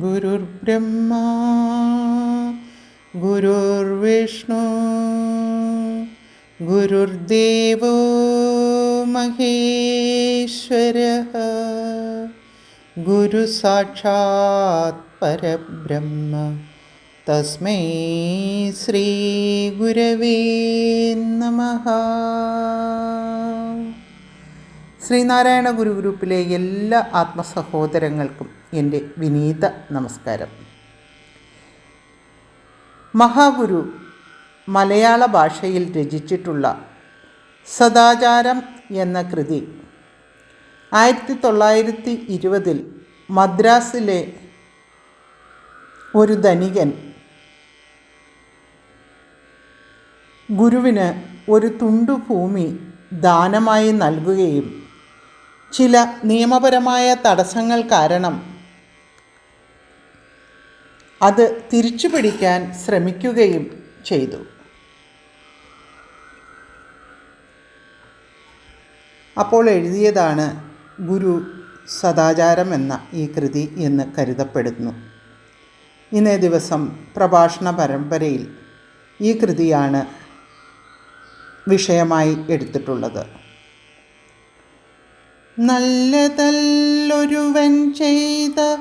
ഗുരുർബ്രഹ്മാ ഗുരുർവിഷ്ണു ഗുരുർദേവോ മഹേശ്വര ഗുരു സാക്ഷാത് പരബ്രഹ്മ. തസ്മൈ ശ്രീ ഗുരവേ നമ. ശ്രീനാരായണ ഗുരു ഗ്രൂപ്പിലെ എല്ലാ ആത്മസഹോദരങ്ങൾക്കും എന്റെ വിനീത നമസ്കാരം. മഹാഗുരു മലയാള ഭാഷയിൽ രചിച്ചിട്ടുള്ള സദാചാരം എന്ന കൃതി ആയിരത്തി തൊള്ളായിരത്തി ഇരുപതിൽ മദ്രാസിലെ ഒരു ധനികൻ ഗുരുവിന് ഒരു തുണ്ടു ഭൂമി ദാനമായി നൽകുകയും ചില നിയമപരമായ തടസ്സങ്ങൾ കാരണം അത് തിരിച്ചു പിടിക്കാൻ ശ്രമിക്കുകയും ചെയ്തു. അപ്പോൾ എഴുതിയതാണ് ഗുരു സദാചാരം എന്ന ഈ കൃതി എന്ന് കരുതപ്പെടുന്നു. ഇന്നേ ദിവസം പ്രഭാഷണ പരമ്പരയിൽ ഈ കൃതിയാണ് വിഷയമായി എടുത്തിട്ടുള്ളത്. നല്ലതല്ലൊരുവൻ ചെയ്ത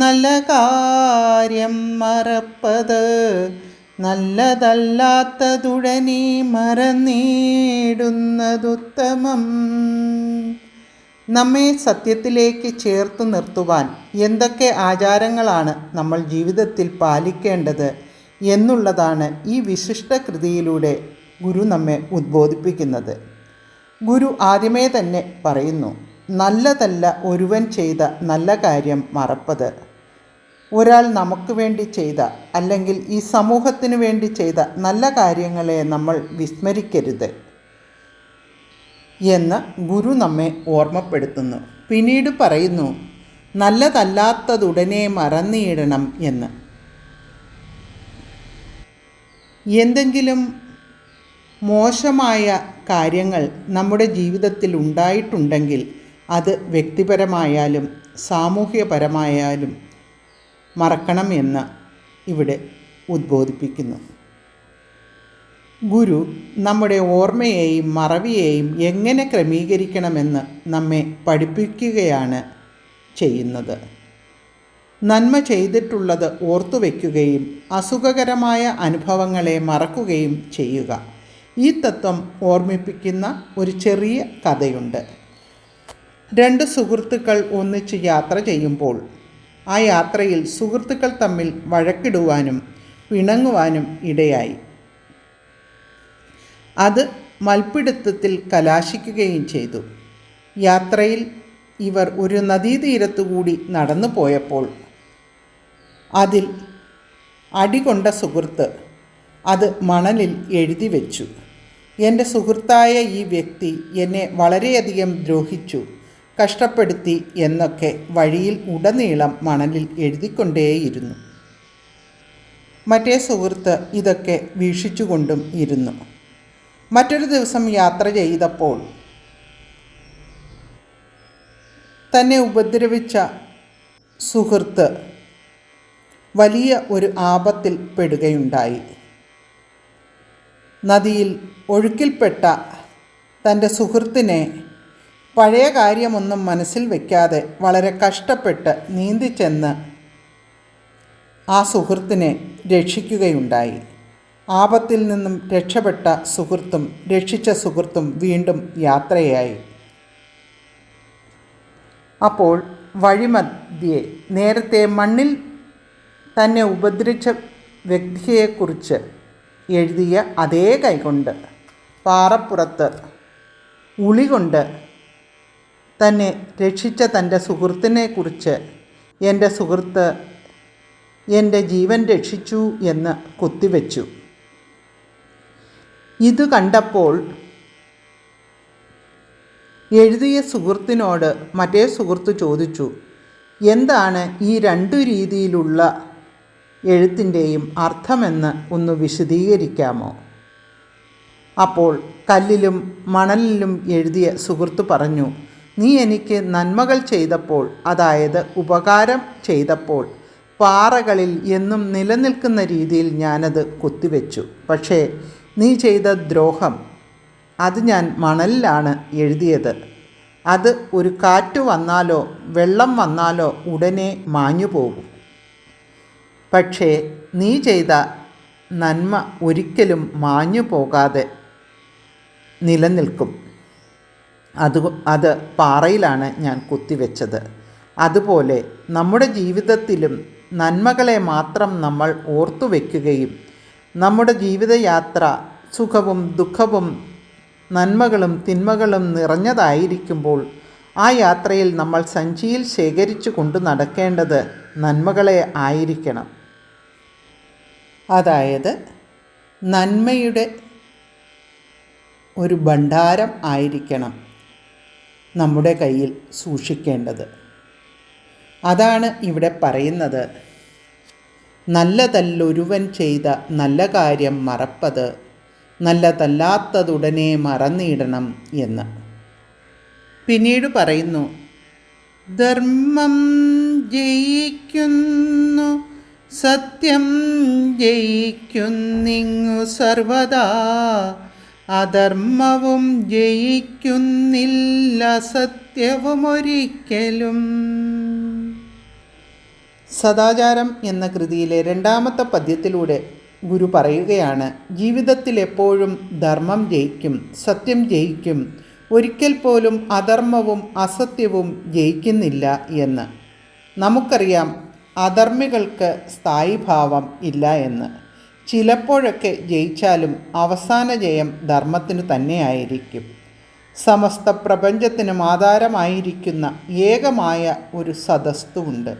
നല്ല കാര്യം മറപ്പത്. നല്ലതല്ലാത്തതുടനെ മറന്നിടുന്നതുത്തമം. നമ്മെ സത്യത്തിലേക്ക് ചേർത്തു നിർത്തുവാൻ എന്തൊക്കെ ആചാരങ്ങളാണ് നമ്മൾ ജീവിതത്തിൽ പാലിക്കേണ്ടത് എന്നുള്ളതാണ് ഈ വിശിഷ്ട കൃതിയിലൂടെ ഗുരു നമ്മെ ഉദ്ബോധിപ്പിക്കുന്നത്. ഗുരു ആദ്യമേ തന്നെ പറയുന്നു നല്ലതല്ല ഒരുവൻ ചെയ്ത നല്ല കാര്യം മറപ്പത്. ഒരാൾ നമുക്ക് വേണ്ടി ചെയ്ത അല്ലെങ്കിൽ ഈ സമൂഹത്തിന് വേണ്ടി ചെയ്ത നല്ല കാര്യങ്ങളെ നമ്മൾ വിസ്മരിക്കരുത് എന്ന് ഗുരു നമ്മെ ഓർമ്മപ്പെടുത്തുന്നു. പിന്നീട് പറയുന്നു നല്ലതല്ലാത്തതുടനെ മറന്നിടണം എന്ന്. എന്തെങ്കിലും മോശമായ കാര്യങ്ങൾ നമ്മുടെ ജീവിതത്തിൽ ഉണ്ടായിട്ടുണ്ടെങ്കിൽ അത് വ്യക്തിപരമായാലും സാമൂഹ്യപരമായാലും മറക്കണം എന്ന് ഇവിടെ ഉദ്ബോധിപ്പിക്കുന്നു. ഗുരു നമ്മുടെ ഓർമ്മയെയും മറവിയെയും എങ്ങനെ ക്രമീകരിക്കണമെന്ന് നമ്മെ പഠിപ്പിക്കുകയാണ് ചെയ്യുന്നത്. നന്മ ചെയ്തിട്ടുള്ളത് ഓർത്തു വയ്ക്കുകയും അസുഖകരമായ അനുഭവങ്ങളെ മറക്കുകയും ചെയ്യുക. ഈ തത്വം ഓർമ്മിപ്പിക്കുന്ന ഒരു ചെറിയ കഥയുണ്ട്. രണ്ട് സുഹൃത്തുക്കൾ ഒന്നിച്ച് യാത്ര ചെയ്യുമ്പോൾ ആ യാത്രയിൽ സുഹൃത്തുക്കൾ തമ്മിൽ വഴക്കിടുവാനും പിണങ്ങുവാനും ഇടയായി. അത് മൽപ്പിടുത്തത്തിൽ കലാശിക്കുകയും ചെയ്തു. യാത്രയിൽ ഇവർ ഒരു നദീതീരത്തുകൂടി നടന്നു പോയപ്പോൾ അതിൽ അടികൊണ്ട സുഹൃത്ത് അത് മണലിൽ എഴുതി വെച്ചു. എന്റെ സുഹൃത്തായ ഈ വ്യക്തി എന്നെ വളരെയധികം ദ്രോഹിച്ചു. കഷ്ടപ്പെടുത്തി എന്നൊക്കെ വഴിയിൽ ഉടനീളം മണലിൽ എഴുതിക്കൊണ്ടേയിരുന്നു. മറ്റേ സുഹൃത്ത് ഇതൊക്കെ വീക്ഷിച്ചുകൊണ്ടും ഇരുന്നു. മറ്റൊരു ദിവസം യാത്ര ചെയ്തപ്പോൾ തന്നെ ഉപദ്രവിച്ച സുഹൃത്ത് വലിയ ഒരു ആപത്തിൽ പെടുകയുണ്ടായി. നദിയിൽ ഒഴുക്കിൽപ്പെട്ട തന്റെ സുഹൃത്തിനെ പഴയ കാര്യമൊന്നും മനസ്സിൽ വയ്ക്കാതെ വളരെ കഷ്ടപ്പെട്ട് നീന്തിച്ചെന്ന് ആ സുഹൃത്തിനെ രക്ഷിക്കുകയുണ്ടായി. ആപത്തിൽ നിന്നും രക്ഷപ്പെട്ട സുഹൃത്തും രക്ഷിച്ച സുഹൃത്തും വീണ്ടും യാത്രയായി. അപ്പോൾ വഴിമധ്യേ നേരത്തെ മണ്ണിൽ തന്നെ ഉപദ്രവിച്ച വ്യക്തിയെക്കുറിച്ച് എഴുതിയ അതേ കൈകൊണ്ട് പാറപ്പുറത്ത് ഉളി കൊണ്ട് തന്നെ രക്ഷിച്ച തന്റെ സുഹൃത്തിനെക്കുറിച്ച് എന്റെ സുഹൃത്ത് എന്റെ ജീവൻ രക്ഷിച്ചു എന്ന് കുത്തിവെച്ചു. ഇത് കണ്ടപ്പോൾ എഴുതിയ സുഹൃത്തിനോട് മറ്റേ സുഹൃത്ത് ചോദിച്ചു എന്താണ് ഈ രണ്ടു രീതിയിലുള്ള എഴുത്തിന്റെയും അർത്ഥമെന്ന് ഒന്ന് വിശദീകരിക്കാമോ? അപ്പോൾ കല്ലിലും മണലിലും എഴുതിയ സുഹൃത്ത് പറഞ്ഞു നീ എനിക്ക് നന്മകൾ ചെയ്തപ്പോൾ അതായത് ഉപകാരം ചെയ്തപ്പോൾ പാറകളിൽ എന്നും നിലനിൽക്കുന്ന രീതിയിൽ ഞാനത് കുത്തിവെച്ചു. പക്ഷേ നീ ചെയ്ത ദ്രോഹം അത് ഞാൻ മണലിലാണ് എഴുതിയത്. അത് ഒരു കാറ്റ് വന്നാലോ വെള്ളം വന്നാലോ ഉടനെ മാഞ്ഞു പോകും. പക്ഷേ നീ ചെയ്ത നന്മ ഒരിക്കലും മാഞ്ഞു പോകാതെ നിലനിൽക്കും. അത് അത് പാറയിലാണ് ഞാൻ കുത്തിവെച്ചത്. അതുപോലെ നമ്മുടെ ജീവിതത്തിലും നന്മകളെ മാത്രം നമ്മൾ ഓർത്തു വയ്ക്കുകയും നമ്മുടെ ജീവിതയാത്ര സുഖവും ദുഃഖവും നന്മകളും തിന്മകളും നിറഞ്ഞതായിരിക്കുമ്പോൾ ആ യാത്രയിൽ നമ്മൾ സഞ്ചിയിൽ ശേഖരിച്ചു കൊണ്ടു നടക്കേണ്ടത് നന്മകളെ ആയിരിക്കണം. അതായത് നന്മയുടെ ഒരു ഭണ്ഡാരം ആയിരിക്കണം. നമ്മുടെ കയ്യിൽ സൂക്ഷിക്കേണ്ടത്. അതാണ് ഇവിടെ പറയുന്നത്. നല്ലതല്ലൊരുവൻ ചെയ്ത നല്ല കാര്യം മറപ്പത് നല്ലതല്ലാത്തതുടനെ മറന്നിടണം എന്ന്. പിന്നീട് പറയുന്നു ധർമ്മം ജയിക്കുന്നു സത്യം ജയിക്കുന്നിങ്ങു സർവദാ അധർമ്മവും ജയിക്കുന്നില്ല സത്യവും ഒരിക്കലും സദാചാരം എന്ന കൃതിയിലെ രണ്ടാമത്തെ പദ്യത്തിലൂടെ ഗുരു പറയുകയാണ് ജീവിതത്തിൽ എപ്പോഴും ധർമ്മം ജയിക്കും സത്യം ജയിക്കും ഒരിക്കൽ പോലും അധർമ്മവും അസത്യവും ജയിക്കുന്നില്ല എന്ന്. നമുക്കറിയാം അധർമ്മികൾക്ക് സ്ഥായിഭാവം ഇല്ല എന്ന്. ചിലപ്പോഴൊക്കെ ജയിച്ചാലും അവസാന ജയം ധർമ്മത്തിനു തന്നെയായിരിക്കും. സമസ്ത പ്രപഞ്ചത്തിനും ആധാരമായിരിക്കുന്ന ഏകമായ ഒരു സദസ്തുണ്ട്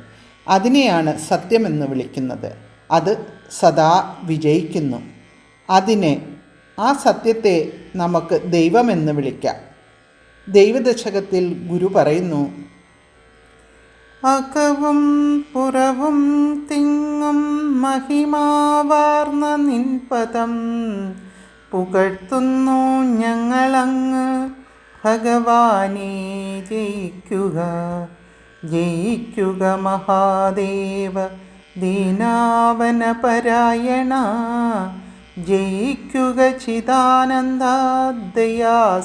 അതിനെയാണ് സത്യമെന്ന് വിളിക്കുന്നത്. അത് സദാ വിജയിക്കുന്നു. അതിനെ ആ സത്യത്തെ നമുക്ക് ദൈവമെന്ന് വിളിക്കാം. ദൈവദശകത്തിൽ ഗുരു പറയുന്നു അകവും പുറവും തിങ്ങും മഹിമാവാർന്ന നിൻപദം പുകഴ്ത്തുന്നു ഞങ്ങളങ്ങ്. ഭഗവാനെ ജയിക്കുക ജയിക്കുക മഹാദേവ ദീനാവന പരായണ. ജയിക്കുക ചിദാനന്ദ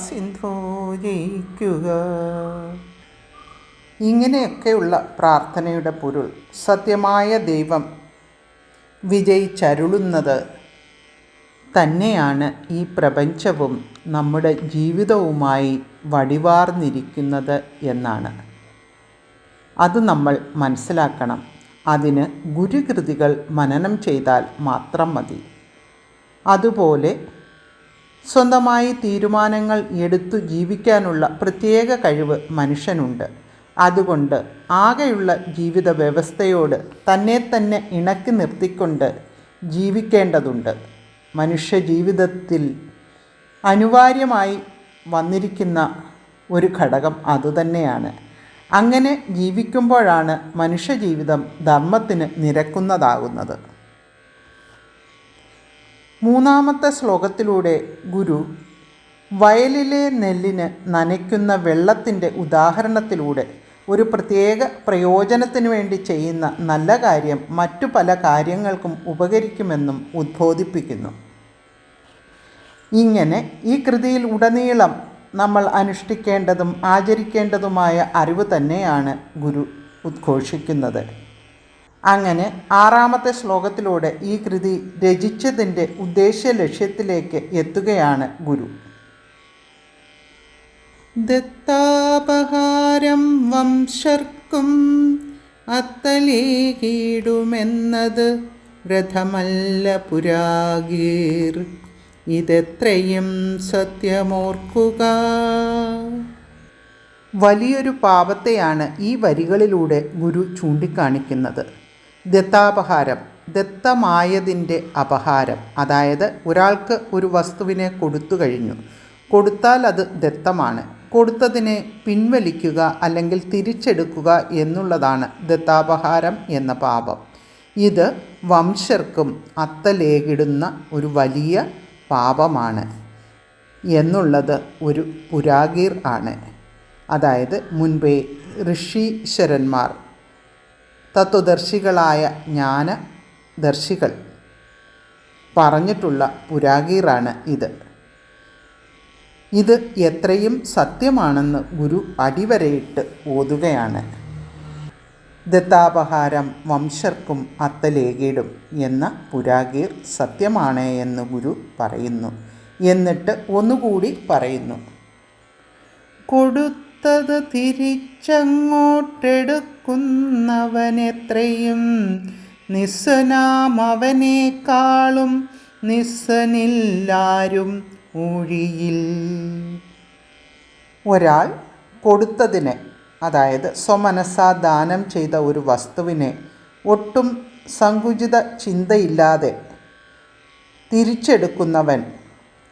സിന്ധു ജയിക്കുക. ഇങ്ങനെയൊക്കെയുള്ള പ്രാർത്ഥനയുടെ പൊരുൾ സത്യമായ ദൈവം വിജയിച്ചരുളുന്നത്. തന്നെയാണ് ഈ പ്രപഞ്ചവും നമ്മുടെ ജീവിതവുമായി വടിവാർന്നിരിക്കുന്നത് എന്നാണ്. അത് നമ്മൾ മനസ്സിലാക്കണം. അതിന് ഗുരുകൃതികൾ മനനം ചെയ്താൽ മാത്രം മതി. അതുപോലെ സ്വന്തമായി തീരുമാനങ്ങൾ എടുത്തു ജീവിക്കാനുള്ള പ്രത്യേക കഴിവ് മനുഷ്യനുണ്ട്. അതുകൊണ്ട് ആകെയുള്ള ജീവിത വ്യവസ്ഥയോട് തന്നെ തന്നെ ഇണക്കി നിർത്തിക്കൊണ്ട് ജീവിക്കേണ്ടതുണ്ട്. മനുഷ്യ ജീവിതത്തിൽ അനിവാര്യമായി വന്നിരിക്കുന്ന ഒരു ഘടകം അതുതന്നെയാണ് അങ്ങനെ ജീവിക്കുമ്പോഴാണ് മനുഷ്യജീവിതം ധർമ്മത്തിന് നിരക്കുന്നതാകുന്നത്. മൂന്നാമത്തെ ശ്ലോകത്തിലൂടെ ഗുരു വയലിലെ നെല്ലിന് നനയ്ക്കുന്ന വെള്ളത്തിന്റെ ഉദാഹരണത്തിലൂടെ ഒരു പ്രത്യേക പ്രയോജനത്തിന് വേണ്ടി ചെയ്യുന്ന നല്ല കാര്യം മറ്റു പല കാര്യങ്ങൾക്കും ഉപകരിക്കുമെന്നും ഉദ്ബോധിപ്പിക്കുന്നു. ഇങ്ങനെ ഈ കൃതിയിൽ ഉടനീളം നമ്മൾ അനുഷ്ഠിക്കേണ്ടതും ആചരിക്കേണ്ടതുമായ അറിവ് തന്നെയാണ് ഗുരു ഉദ്ഘോഷിക്കുന്നത്. അങ്ങനെ ആറാമത്തെ ശ്ലോകത്തിലൂടെ ഈ കൃതി രചിച്ചതിന്റെ ഉദ്ദേശ ലക്ഷ്യത്തിലേക്ക് എത്തുകയാണ് ഗുരു. ദത്താപഹാരം വംശർക്കും അത്തലേകിടുമെന്നത് വ്രതമല്ല പുരാഗീർ. ഇതെത്രയും സത്യമോർക്കുക. വലിയൊരു പാപത്തെയാണ് ഈ വരികളിലൂടെ ഗുരു ചൂണ്ടിക്കാണിക്കുന്നത്. ദത്താപഹാരം ദത്തമായതിന്റെ അപഹാരം. അതായത് ഒരാൾക്ക് ഒരു വസ്തുവിനെ കൊടുത്തു കഴിഞ്ഞു. കൊടുത്താൽ അത് ദത്തമാണ്. കൊടുത്തതിനെ പിൻവലിക്കുക അല്ലെങ്കിൽ തിരിച്ചെടുക്കുക എന്നുള്ളതാണ് ദത്താപഹാരം എന്ന പാപം. ഇത് വംശർക്കും അത്തലേകിടുന്ന ഒരു വലിയ പാപമാണ് എന്നുള്ളത് ഒരു പുരാഗീർ ആണ്. അതായത് മുൻപേ ഋഷീശ്വരന്മാർ തത്വദർശികളായ ജ്ഞാനദർശികൾ പറഞ്ഞിട്ടുള്ള പുരാഗീറാണ് ഇത്. ഇത് എത്രയും സത്യമാണെന്ന് ഗുരു അടിവരയിട്ട് ഓതുകയാണ്. ദത്താപഹാരം വംശർക്കും അത്തലേകിടും എന്ന പുരാഗീർ സത്യമാണ് എന്ന് ഗുരു പറയുന്നു. എന്നിട്ട് ഒന്നുകൂടി പറയുന്നു. കൊടുത്തത് തിരിച്ചങ്ങോട്ടെടുക്കുന്നവനെത്രയും നിസ്സനാം അവനേക്കാളും നിസ്സനില്ലാരും ഊഴിയിൽ ഒരാൾ കൊടുത്തതിനെ അതായത് സ്വമനസാ ദാനം ചെയ്ത ഒരു വസ്തുവിനെ ഒട്ടും സങ്കുചിത ചിന്തയില്ലാതെ തിരിച്ചെടുക്കുന്നവൻ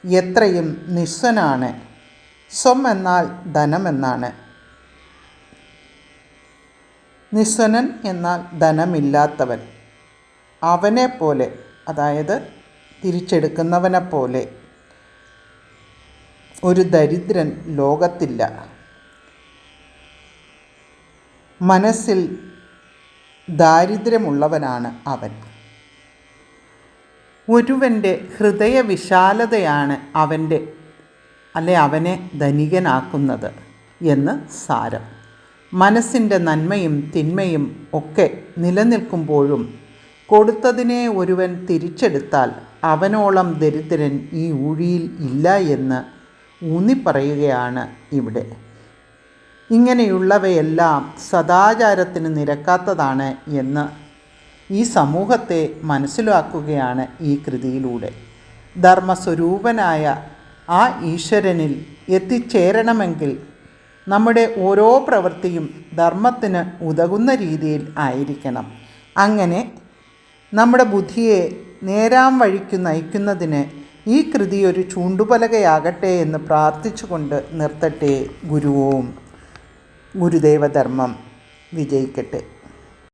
എത്രയും നിസ്വനാണ് സ്വം എന്നാൽ ധനമെന്നാണ് നിസ്വനൻ എന്നാൽ ധനമില്ലാത്തവൻ. അവനെ പോലെ അതായത് തിരിച്ചെടുക്കുന്നവനെ പോലെ ഒരു ദരിദ്രൻ ലോകത്തില്ല. മനസ്സിൽ ദാരിദ്ര്യമുള്ളവനാണ് അവൻ. ഒരുവന്റെ ഹൃദയവിശാലതയാണ് അവന്റെ അല്ലെ അവനെ ധനികനാക്കുന്നത് എന്ന് സാരം. മനസ്സിന്റെ നന്മയും തിന്മയും ഒക്കെ നിലനിൽക്കുമ്പോഴും കൊടുത്തതിനെ ഒരുവൻ തിരിച്ചെടുത്താൽ അവനോളം ദരിദ്രൻ ഈ ഊഴിയിൽ ഇല്ല എന്ന് ഊന്നിപ്പറയുകയാണ് ഇവിടെ. ഇങ്ങനെയുള്ളവയെല്ലാം സദാചാരത്തിന് നിരക്കാത്തതാണ് എന്ന് ഈ സമൂഹത്തെ മനസ്സിലാക്കുകയാണ് ഈ കൃതിയിലൂടെ. ധർമ്മസ്വരൂപനായ ആ ഈശ്വരനിൽ എത്തിച്ചേരണമെങ്കിൽ നമ്മുടെ ഓരോ പ്രവൃത്തിയും ധർമ്മത്തിന് ഉതകുന്ന രീതിയിൽ ആയിരിക്കണം. അങ്ങനെ നമ്മുടെ ബുദ്ധിയെ നേരാം വഴിക്ക് നയിക്കുന്നതിന് ഈ കൃതി ഒരു ചൂണ്ടുപലകയാകട്ടെ എന്ന് പ്രാർത്ഥിച്ചുകൊണ്ട് നിർത്തട്ടെ ഗുരുവും. ഗുരുദേവധർമ്മം വിജയിക്കട്ടെ.